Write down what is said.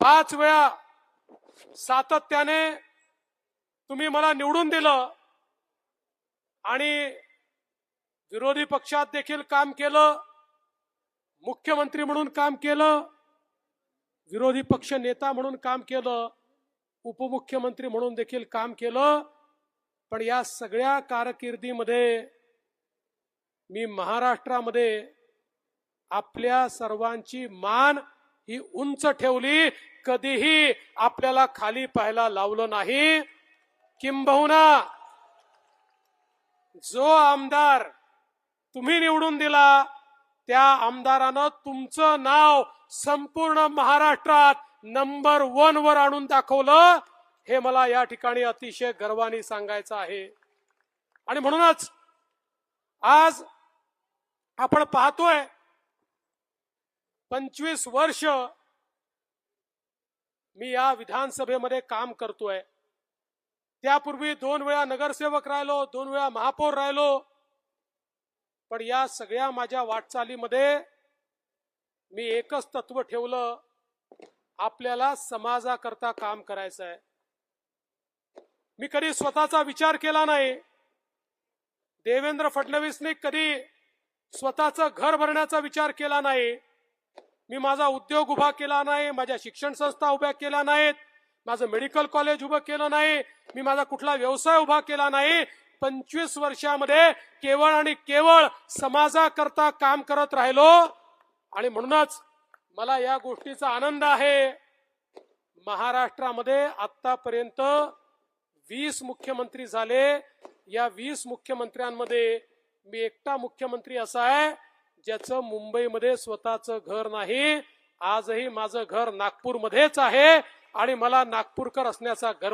पाच वेळा सातत्याने तुम्ही मला निवडून दिलं आणि विरोधी पक्षात देखील काम केलं मुख्यमंत्री म्हणून काम केलं विरोधी पक्ष नेता म्हणून काम केलं उपमुख्यमंत्री म्हणून देखील काम केलं. पण या सगळ्या कारकिर्दीमध्ये मी महाराष्ट्रामध्ये आपल्या सर्वांची मान ही उंच ठेवली कधीही आपल्याला खाली पाहायला लावलं नाही. किंबहुना जो आमदार तुम्ही निवडून दिला त्या आमदारानं तुमचं नाव संपूर्ण महाराष्ट्रात नंबर वन वर आणून दाखवलं. हे मला या ठिकाणी अतिशय गर्वाने सांगायचं आहे. आणि म्हणूनच आज आपण पाहतोय पंचवीस वर्ष मी या विधानसभेमध्ये काम करतोय. त्यापूर्वी दोन वेळा नगरसेवक राहिलो दोन वेळा महापौर राहिलो. पण या सगळ्या माझ्या वाटचालीमध्ये मी एकच तत्व ठेवलं आपल्याला समाजाकरता काम करायचं आहे. मी कधी स्वतःचा विचार केला नाही. देवेंद्र फडणवीसने कधी स्वतःचं घर भरण्याचा विचार केला नाही. मी माझा उद्योग उभा केला नाही माझ्या शिक्षण संस्था उभ्या केल्या नाहीत माझं मेडिकल कॉलेज उभं केलं नाही मी माझा कुठला व्यवसाय उभा केला नाही. पंचवीस वर्षामध्ये केवळ आणि केवळ समाजाकरता काम करत राहिलो आणि म्हणूनच मला या गोष्टीचा आनंद आहे. महाराष्ट्रामध्ये आतापर्यंत वीस मुख्यमंत्री झाले. या वीस मुख्यमंत्र्यांमध्ये मी एकटा मुख्यमंत्री असा आहे. ज्याचं मुंबईमध्ये स्वतःचं घर नाही आजही माझं घर नागपूरमध्येच आहे आणि मला नागपूरकर असण्याचा गर्व